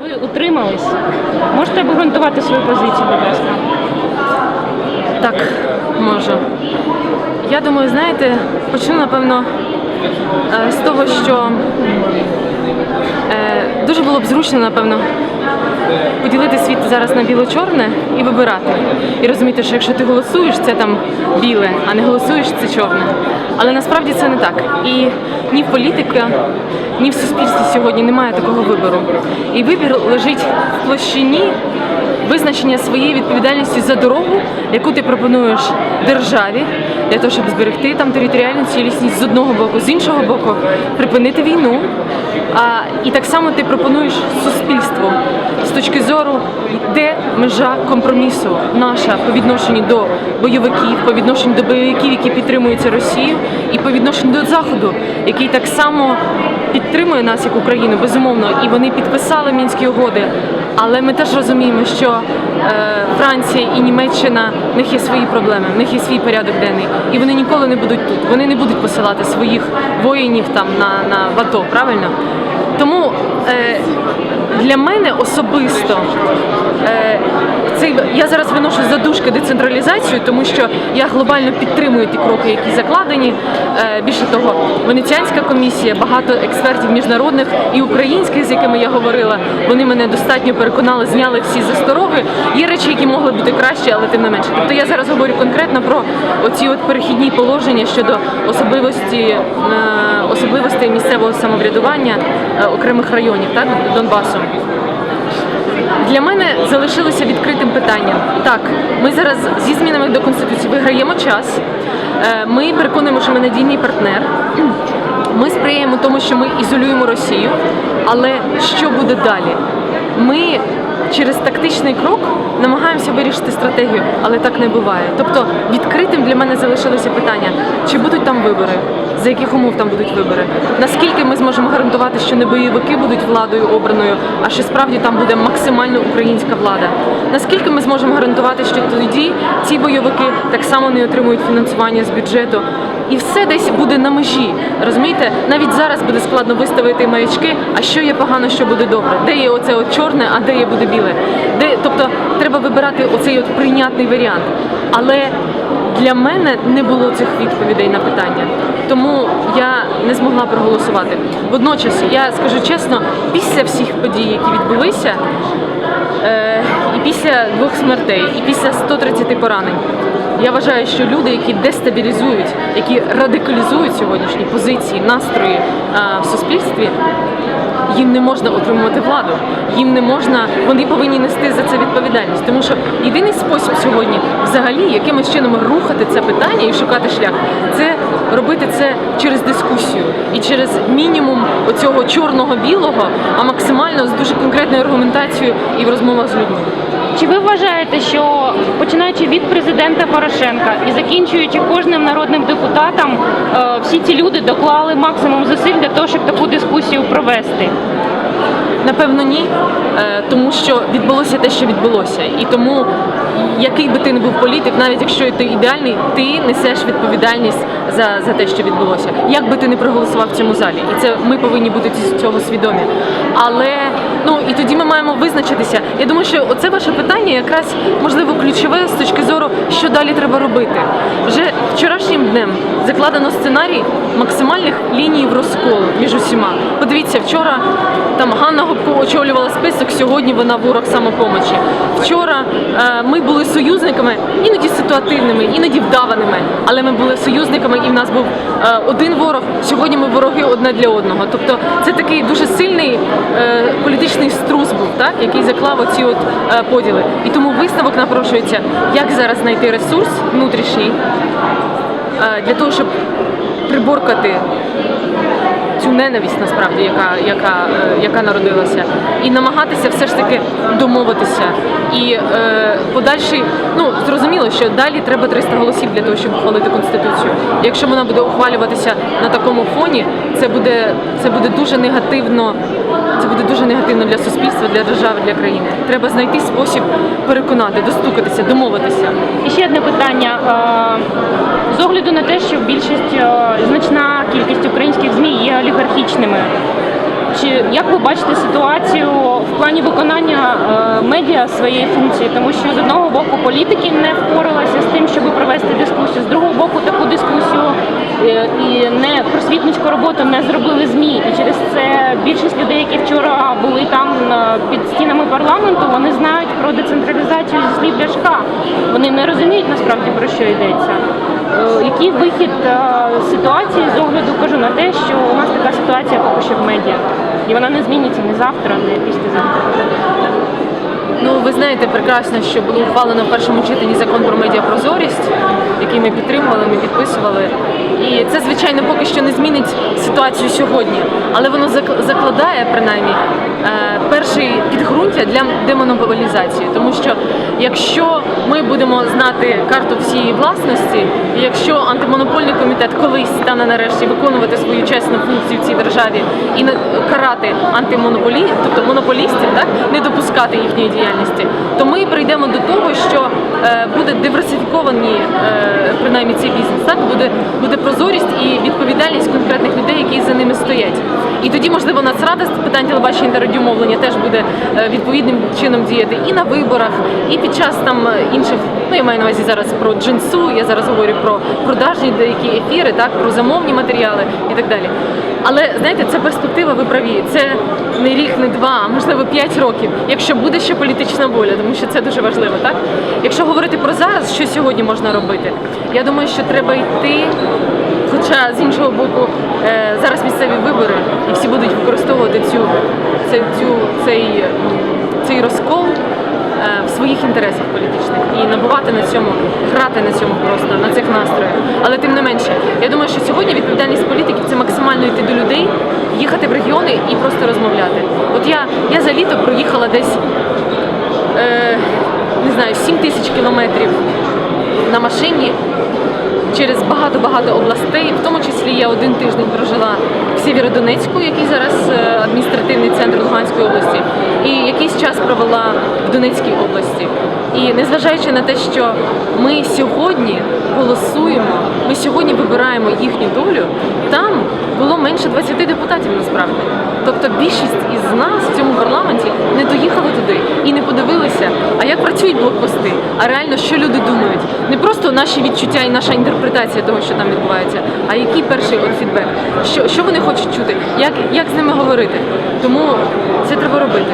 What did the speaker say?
ви утримались. Можете обґрунтувати свою позицію, будь ласка? Так, можу. Я думаю, знаєте, почну напевно е, з того, що е, дуже було б зручно, напевно, поділити світ зараз на біло-чорне і вибирати. І розуміти, що якщо ти голосуєш, це там біле, а не голосуєш, це чорне. Але насправді це не так. І ні в політика, ні в суспільстві сьогодні немає такого вибору. І вибір лежить в площині визначення своєї відповідальності за дорогу, яку ти пропонуєш державі для того, щоб зберегти там територіальну цілісність з одного боку, з іншого боку, припинити війну. А, і так само ти пропонуєш суспільству з точки зору, де межа компромісу наша по відношенню до бойовиків, по відношенню до бойовиків, які підтримуються Росією, і по відношенню до Заходу, який так само підтримує нас як Україну, безумовно, і вони підписали мінські угоди. Але ми теж розуміємо, що Франція і Німеччина в них є свої проблеми, в них є свій порядок денний, і вони ніколи не будуть тут. Вони не будуть посилати своїх воїнів там на, на в правильно? Тому е, для мене особисто е, цей я зараз виношу задушки децентралізацію, тому що я глобально підтримую ті кроки, які закладені. Е, більше того, Венеціанська комісія, багато експертів міжнародних і українських, з якими я говорила, вони мене достатньо переконали, зняли всі застороги. Є речі, які могли бути кращі, але тим не менше. Тобто я зараз говорю конкретно про оці от перехідні положення щодо особливості е, особливостей місцевого самоврядування окремих районів, так Донбасу. Для мене залишилося відкритим питанням. Так, ми зараз зі змінами до конституції виграємо час. Е, Ми переконуємо, що ми надійний партнер. Ми сприяємо тому, що ми ізолюємо Росію. Але що буде далі? Ми через тактичний крок намагаємося вирішити стратегію, але так не буває. Тобто відкритим для мене залишилося питання, чи будуть там вибори, за яких умов там будуть вибори, наскільки ми зможемо гарантувати, що не бойовики будуть владою обраною, а що справді там буде максимально українська влада. Наскільки ми зможемо гарантувати, що тоді ці бойовики так само не отримують фінансування з бюджету, і все десь буде на межі. Розумієте, навіть зараз буде складно виставити маячки, а що є погано, що буде добре. Де є оце от чорне, а де є буде біле. Де, тобто треба вибирати оцей от прийнятний варіант. Але для мене не було цих відповідей на питання, тому я не змогла проголосувати. Водночас, я скажу чесно, після всіх подій, які відбулися, е, і після двох смертей, і після 130 поранень. Я вважаю, що люди, які дестабілізують, які радикалізують сьогоднішні позиції, настрої в суспільстві, їм не можна отримувати владу. Їм не можна, вони повинні нести за це відповідальність. Тому що єдиний спосіб сьогодні, взагалі, якимось чином рухати це питання і шукати шлях, це робити це через дискусію і через мінімум оцього чорного-білого, а максимально з дуже конкретною аргументацією і в розмовах з людьми. Чи ви вважаєте, що починаючи від президента Порошенка і закінчуючи кожним народним депутатом, е, всі ці люди доклали максимум зусиль для того, щоб таку дискусію провести? Напевно, ні, Е, тому що відбулося те, що відбулося. І тому, який би ти не був політик, навіть якщо ти ідеальний, ти несеш відповідальність за, за те, що відбулося. Як би ти не проголосував в цьому залі, і це ми повинні бути цього свідомі. Але ну і тоді ми маємо визначитися. Я думаю, що оце ваше питання якраз можливо ключове з точки зору, що далі треба робити. Вже вчорашнім днем закладено сценарій максимальних ліній в розколу між усіма. Подивіться, вчора там Ганна Гопко очолювала список. Сьогодні вона ворог самопомочі. Вчора е, ми були союзниками, іноді ситуативними, іноді вдаваними, але ми були союзниками, і в нас був е, один ворог. Сьогодні ми вороги одне для одного. Тобто це такий дуже сильний е, політичний струс був, так який заклав оці от е, поділи. І тому висновок напрошується, як зараз знайти ресурс внутрішній для того, щоб приборкати цю ненависть насправді, яка, яка, е, яка народилася, і намагатися все ж таки домовитися. І е, подальший, ну зрозуміло, що далі треба 300 голосів для того, щоб ухвалити конституцію. Якщо вона буде ухвалюватися на такому фоні, це буде це буде дуже негативно. Це буде дуже негативно для суспільства, для держави, для країни. Треба знайти спосіб переконати, достукатися, домовитися. І ще одне питання. Е, З огляду на те, що більшість, е, значна кількість українських ЗМІ є олігархічними. Чи як ви бачите ситуацію в плані виконання е, медіа своєї функції? Тому що з одного боку політики не впоралися з тим, щоб провести дискусію, з другого боку і не просвітницьку роботу не зробили змі. І через це більшість людей, які вчора були там під стінами парламенту, вони знають про децентралізацію зі слів Ляшка. Вони не розуміють насправді про що йдеться. Е, Який вихід е, ситуації з огляду кажу на те, що у нас така ситуація поки що в медіа, і вона не зміниться ні завтра, ні післязавтра. Ну, ви знаєте прекрасно, що було ухвалено в першому читанні закон про медіапрозорість, який ми підтримували, ми підписували. І це, звичайно, поки що не змінить ситуацію сьогодні, але воно зак- закладає принаймні е, перший підґрунтя для демонополізації. Тому що якщо ми будемо знати карту всієї власності, і якщо антимонопольний комітет колись стане нарешті виконувати свою чесну функцію в цій державі і карати антимонополі, тобто монополістів, так не допускати їхньої діяльності, то ми прийдемо до того, що е, буде диверсифіковані е, принаймні цей бізнес. Так буде буде прозорість і відповідальність які за ними стоять. І тоді, можливо, Нацрада з питань телебачення та радіомовлення теж буде е, відповідним чином діяти і на виборах, і під час там е, інших. Ну я маю на увазі зараз про джинсу. Я зараз говорю про продажні деякі ефіри, так про замовні матеріали і так далі. Але знаєте, це перспектива, ви праві. Це не рік, не два, а можливо п'ять років, якщо буде ще політична воля, тому що це дуже важливо, так? Якщо говорити про зараз, що сьогодні можна робити, я думаю, що треба йти. Хоча з іншого боку, е, зараз місцеві вибори, і всі будуть використовувати цю, цю, цю цей, цей розкол е, в своїх інтересах політичних і набувати на цьому, грати на цьому просто на цих настроях. Але тим не менше, я думаю, що сьогодні відповідальність політиків це максимально йти до людей, їхати в регіони і просто розмовляти. От я, я за літо проїхала десь е, не знаю, 7 тисяч кілометрів на машині через багато-багато областей, в тому числі я один тиждень прожила в Сєвєродонецьку, який зараз е, адміністративний центр Луганської області, і якийсь час провела в Донецькій області. І незважаючи на те, що ми сьогодні сьогодні вибираємо їхню долю, там було менше 20 депутатів насправді. Тобто більшість із нас в цьому парламенті не доїхали туди і не подивилися, а як працюють блокпости, а реально що люди думають. Не просто наші відчуття і наша інтерпретація того, що там відбувається, а який перший от фідбек, що, що вони хочуть чути, як, як з ними говорити. Тому це треба робити.